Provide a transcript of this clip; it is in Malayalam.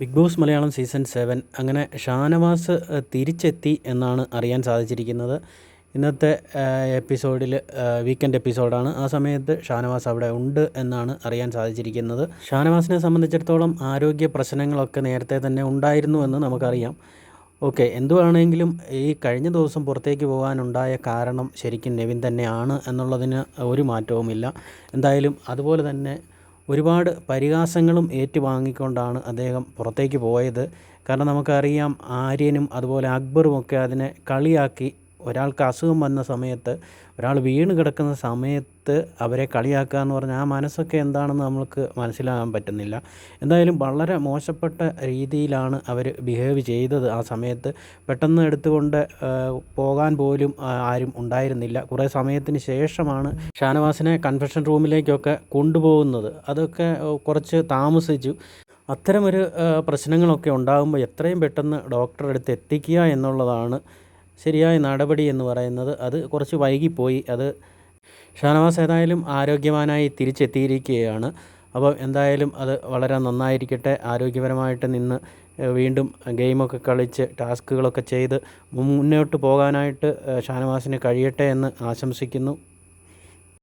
Bigg Boss Malayalam season seven അങ്ങനെ ഷാനവാസ് തിരിച്ചെത്തി എന്നാണ് അറിയാൻ സാധിച്ചിരിക്കുന്നത്. ഇന്നത്തെ എപ്പിസോഡിൽ വീക്കെൻഡ് എപ്പിസോഡാണ് ആ സമയത്ത് ഷാനവാസ് അവിടെ ഉണ്ട് എന്നാണ് അറിയാൻ സാധിച്ചിരിക്കുന്നത്. ഷാനവാസിനെ സംബന്ധിച്ചിടത്തോളം ആരോഗ്യ പ്രശ്നങ്ങളൊക്കെ നേരത്തെ തന്നെ ഉണ്ടായിരുന്നു എന്ന് നമുക്കറിയാം. ഓക്കെ എന്തുവാണെങ്കിലും ഈ കഴിഞ്ഞ ദിവസം പുറത്തേക്ക് പോകാനുണ്ടായ കാരണം ശരിക്കും നെവിൻ തന്നെയാണ് എന്നുള്ളതിന് ഒരു മാറ്റവുമില്ല. എന്തായാലും അതുപോലെ തന്നെ ഒരുപാട് പരിഹാസങ്ങളും ഏറ്റുവാങ്ങിക്കൊണ്ടാണ് അദ്ദേഹം പുറത്തേക്ക് പോയത്. കാരണം നമുക്കറിയാം ആര്യനും അതുപോലെ അക്ബറും ഒക്കെ അതിനെ കളിയാക്കി ഒരാൾക്ക് അസുഖം വന്ന സമയത്ത് ഒരാൾ വീണ് കിടക്കുന്ന സമയത്ത് അവരെ കളിയാക്കുക എന്ന് പറഞ്ഞാൽ ആ മനസ്സൊക്കെ എന്താണെന്ന് നമ്മൾക്ക് മനസ്സിലാകാൻ പറ്റുന്നില്ല. എന്തായാലും വളരെ മോശപ്പെട്ട രീതിയിലാണ് അവർ ബിഹേവ് ചെയ്തത് ആ സമയത്ത്. പെട്ടെന്ന് എടുത്തുകൊണ്ട് പോകാൻ പോലും ആരും ഉണ്ടായിരുന്നില്ല. കുറേ സമയത്തിന് ശേഷമാണ് ഷാനവാസിനെ കൺഫെഷൻ റൂമിലേക്കൊക്കെ കൊണ്ടുപോകുന്നത്. അതൊക്കെ കുറച്ച് താമസിച്ചു. അത്തരമൊരു പ്രശ്നങ്ങളൊക്കെ ഉണ്ടാകുമ്പോൾ എത്രയും പെട്ടെന്ന് ഡോക്ടറെ അടുത്ത് എത്തിക്കുക എന്നുള്ളതാണ് ശരിയായ നടപടി എന്ന് പറയുന്നത് അത് കുറച്ച് വൈകിപ്പോയി. അത് ഷാനവാസ് ഏതായാലും ആരോഗ്യവാനായി തിരിച്ചെത്തിയിരിക്കുകയാണ്. അപ്പോൾ എന്തായാലും അത് വളരെ നന്നായിരിക്കട്ടെ. ആരോഗ്യപരമായിട്ട് നിന്ന് വീണ്ടും ഗെയിമൊക്കെ കളിച്ച് ടാസ്കുകളൊക്കെ ചെയ്ത് മുന്നോട്ട് പോകാനായിട്ട് ഷാനവാസിന് കഴിയട്ടെ എന്ന് ആശംസിക്കുന്നു.